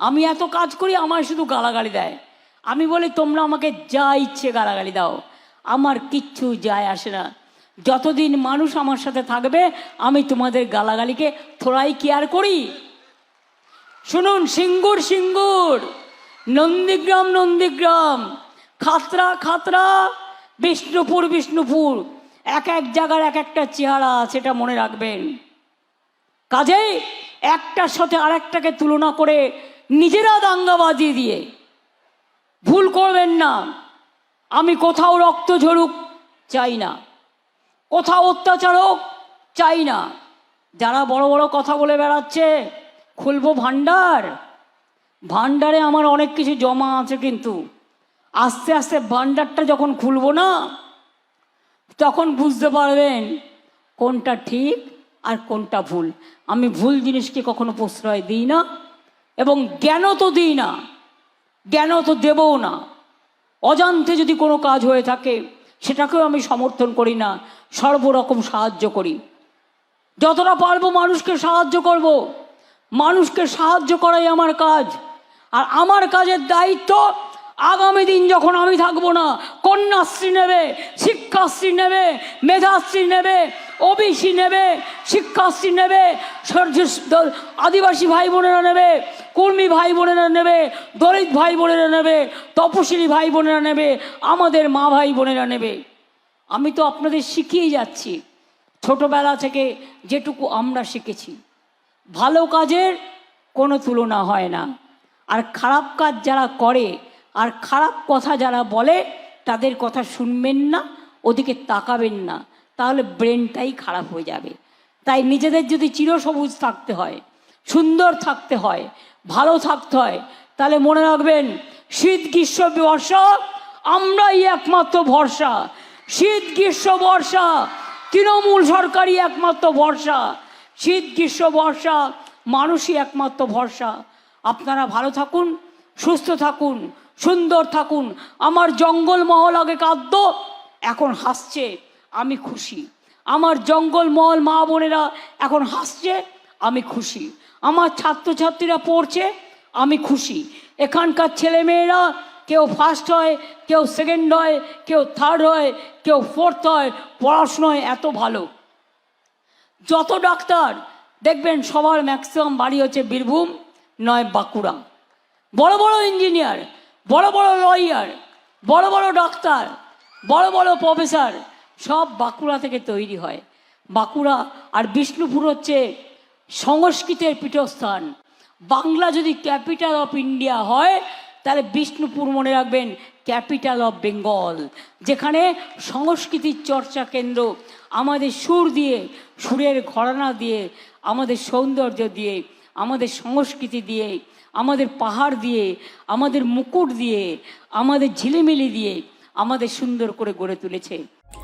আমি এত কাজ করি আমার শুধু গালাগালি দেয়। আমি বলি, তোমরা আমাকে যা ইচ্ছে গালাগালি দাও। আমার কিচ্ছু যায় আসে না। যতদিন মানুষ আমার সাথে থাকবে, আমি তোমাদের গালাগালিকে থোড়াই কেয়ার করি। শুনুন, সিঙ্গুর সিঙ্গুর। নন্দীগ্রাম নন্দীগ্রাম। খাতরা খাতরা। বিষ্ণুপুর বিষ্ণুপুর। এক এক জায়গার এক একটা চেহারা সেটা মনে রাখবেন। কাজেই একটার সাথে আরেকটাকে তুলনা করে নিজেরা দাঙ্গা বাজিয়ে দিয়ে। ভুল করবেন না। আমি কোথাও রক্ত ঝরুক, চাই না। কোথাও অত্যাচার হোক, চাই না। যারা বড় বড় কথা বলে বেড়াচ্ছে, খুলবো ভান্ডার ভান্ডারে আমার অনেক কিছু জমা আছে কিন্তু। আস্তে আস্তে ভান্ডারটা যখন খুলবো না, তখন বুঝতে পারবেন কোনটা ঠিক আর কোনটা ভুল। আমি ভুল জিনিসকে কখনো প্রশ্রয় দিই না। এবং জ্ঞান তো দিই না জ্ঞান তো দেবও না। অজান্তে যদি কোনো কাজ হয়ে থাকে, সেটাকেও আমি সমর্থন করি না, সর্বরকম সাহায্য করি। যতটা পারব মানুষকে সাহায্য করব, মানুষকে সাহায্য করাই আমার কাজ। আর আমার কাজের দায়িত্ব আগামী দিন যখন আমি থাকব না, কন্যাশ্রী নেবে, শিক্ষাশ্রী নেবে, মেধাশ্রী নেবে, ওবিসি নেবে, শিক্ষাশ্রী নেবে আদিবাসী ভাই বোনেরা নেবে কর্মী ভাই বোনেরা নেবে দলিত ভাই বোনেরা নেবে, তপশিলি ভাই বোনেরা নেবে, আমাদের মা ভাই বোনেরা নেবে। আমি তো আপনাদের শিখিয়ে যাচ্ছি, ছোটবেলা থেকে যেটুকু আমরা শিখেছি। ভালো কাজের কোনো তুলনা হয় না। আর খারাপ কাজ যারা করে, আর খারাপ কথা যারা বলে, তাদের কথা শুনবেন না, ওদিকে তাকাবেন না। তাহলে ব্রেনটাই খারাপ হয়ে যাবে। তাই নিজেদের যদি চিরসবুজ থাকতে হয়, সুন্দর থাকতে হয় ভালো থাকতে হয়। তাহলে মনে রাখবেন, শীত, গ্রীষ্ম, বর্ষা, আমরাই একমাত্র ভরসা। শীত, গ্রীষ্ম, বর্ষা, তৃণমূল সরকারই একমাত্র ভরসা। শীত, গ্রীষ্ম, বর্ষা, মানুষই একমাত্র ভরসা। আপনারা ভালো থাকুন, সুস্থ থাকুন, সুন্দর থাকুন। আমার জঙ্গল মহল আগে কাঁদত, এখন হাসছে, আমি খুশি। আমার জঙ্গল মহল মা বোনেরা এখন হাসছে, আমি খুশি। আমার ছাত্রছাত্রীরা পড়ছে, আমি খুশি। এখানকার ছেলেমেয়েরা কেউ ফার্স্ট হয়, কেউ সেকেন্ড হয়, কেউ থার্ড হয়, কেউ ফোর্থ হয় পড়াশোনায় এত ভালো। যত ডাক্তার, দেখবেন সবার ম্যাক্সিমাম বাড়ি হচ্ছে বীরভূম, নয় বাঁকুড়া। বড় বড় ইঞ্জিনিয়ার বড় বড় লয়ার বড় বড় ডাক্তার, বড় বড় প্রফেসর সব বাঁকুড়া থেকে তৈরি হয়। বাঁকুড়া আর বিষ্ণুপুর হচ্ছে সংস্কৃতের পীঠস্থান। বাংলা যদি ক্যাপিটাল অফ ইন্ডিয়া হয়, তাহলে বিষ্ণুপুর মনে রাখবেন ক্যাপিটাল অফ বেঙ্গল, যেখানে সংস্কৃতির চর্চা কেন্দ্র, আমাদের সুর দিয়ে, সুরের ঘরানা দিয়ে, আমাদের সৌন্দর্য দিয়ে, আমাদের সংস্কৃতি দিয়ে, আমাদের পাহাড় দিয়ে, আমাদের মুকুট দিয়ে, আমাদের ঝিলিমিলি দিয়ে আমাদের সুন্দর করে গড়ে তুলেছে।